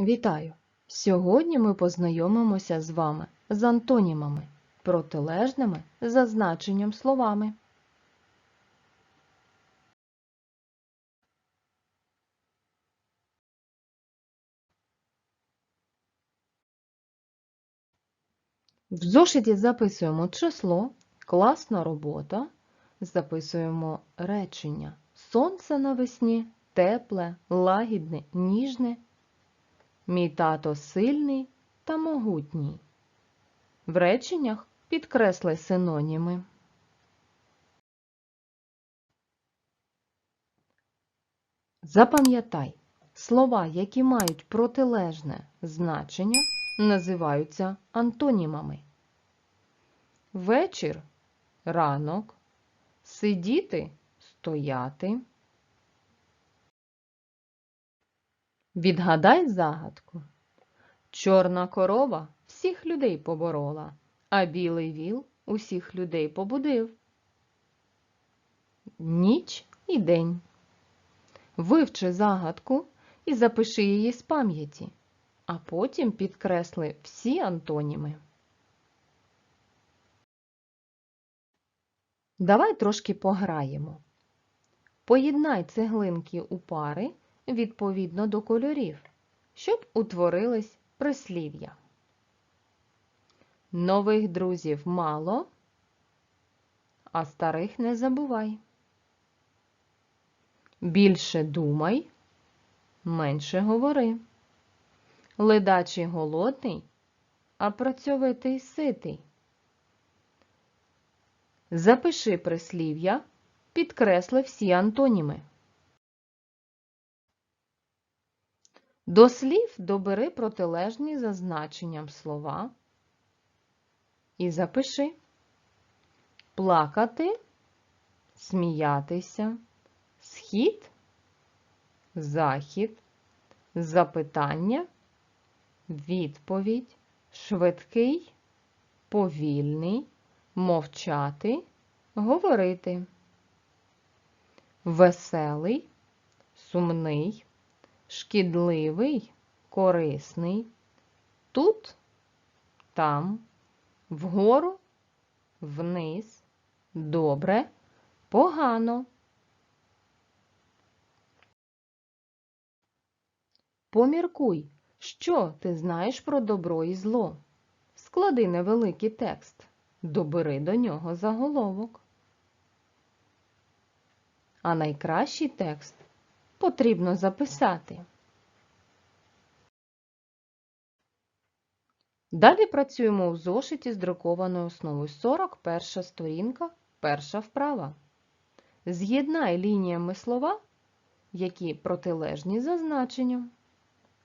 Вітаю! Сьогодні ми познайомимося з вами з антонімами, протилежними за значенням словами. В зошиті записуємо число, класна робота, записуємо речення. Сонце навесні, тепле, лагідне, ніжне. Мій тато сильний та могутній. В реченнях підкресли синоніми. Запам'ятай, слова, які мають протилежне значення, називаються антонімами. Вечір ранок, сидіти стояти. Відгадай загадку. Чорна корова всіх людей поборола, а білий віл усіх людей побудив. Ніч і день. Вивчи загадку і запиши її з пам'яті, а потім підкресли всі антоніми. Давай трошки пограємо. Поєднай цеглинки у пари відповідно до кольорів, щоб утворились прислів'я. Нових друзів мало, а старих не забувай. Більше думай, менше говори. Ледачий голодний, а працьовитий ситий. Запиши прислів'я, підкресли всі антоніми. До слів добери протилежні за значенням слова і запиши. Плакати, сміятися, схід, захід, запитання, відповідь, швидкий, повільний, мовчати, говорити, веселий, сумний шкідливий, корисний, тут, там, вгору, вниз, добре, погано. Поміркуй, що ти знаєш про добро і зло. Склади невеликий текст, добери до нього заголовок. А найкращий текст потрібно записати. Далі працюємо у зошиті з друкованою основою 41 сторінка, перша вправа. З'єднай лініями слова, які протилежні за значенням.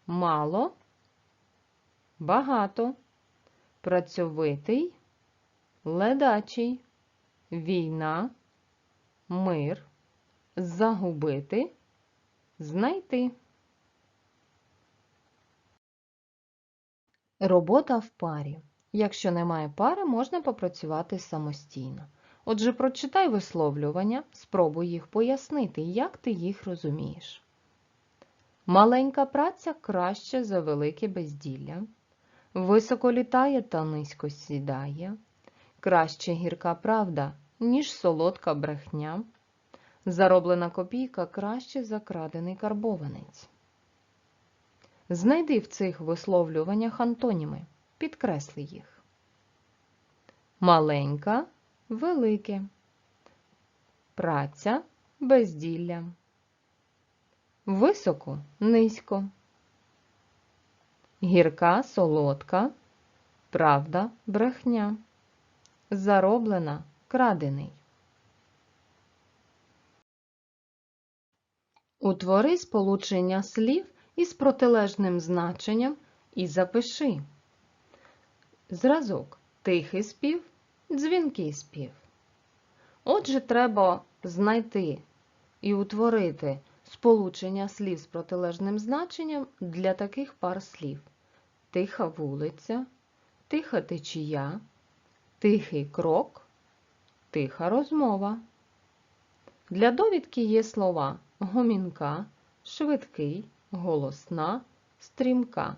Мало, багато, працьовитий, ледачий, війна, мир, загубити. Знайти. Робота в парі. Якщо немає пари, можна попрацювати самостійно. Отже, прочитай висловлювання, спробуй їх пояснити, як ти їх розумієш. Маленька праця краще за велике безділля. Високо літає та низько сідає. Краще гірка правда, ніж солодка брехня. Зароблена копійка краще за крадений карбованець. Знайди в цих висловлюваннях антоніми. Підкресли їх. Маленька, велике. Праця, безділля. Високо, низько. Гірка, солодка. Правда, брехня. Зароблена, крадений. Утвори сполучення слів із протилежним значенням і запиши. Зразок тихий спів, дзвінкий спів. Отже, треба знайти і утворити сполучення слів з протилежним значенням для таких пар слів: тиха вулиця, тиха течія, тихий крок, тиха розмова. Для довідки є слова гомінка, швидкий, голосна, стрімка.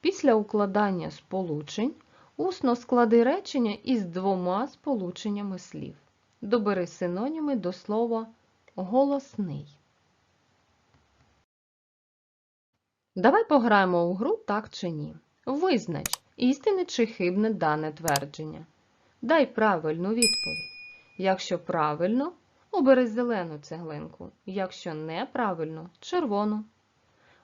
Після укладання сполучень усно склади речення із двома сполученнями слів. Добери синоніми до слова голосний. Давай пограємо у гру так чи ні. Визнач, істинне чи хибне дане твердження. Дай правильну відповідь. Якщо правильно, обери зелену цеглинку, якщо неправильно червону.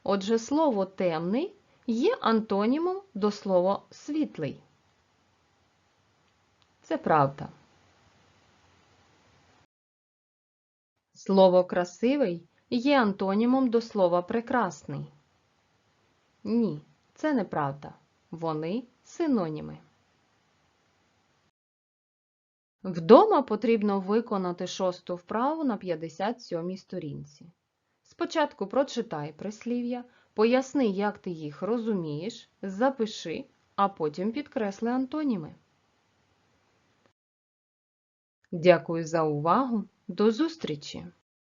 Отже, слово темний є антонімом до слова світлий. Це правда. Слово красивий є антонімом до слова прекрасний. Ні, це неправда. Вони синоніми. Вдома потрібно виконати шосту вправу на 57 сторінці. Спочатку прочитай прислів'я, поясни, як ти їх розумієш, запиши, а потім підкресли антоніми. Дякую за увагу. До зустрічі!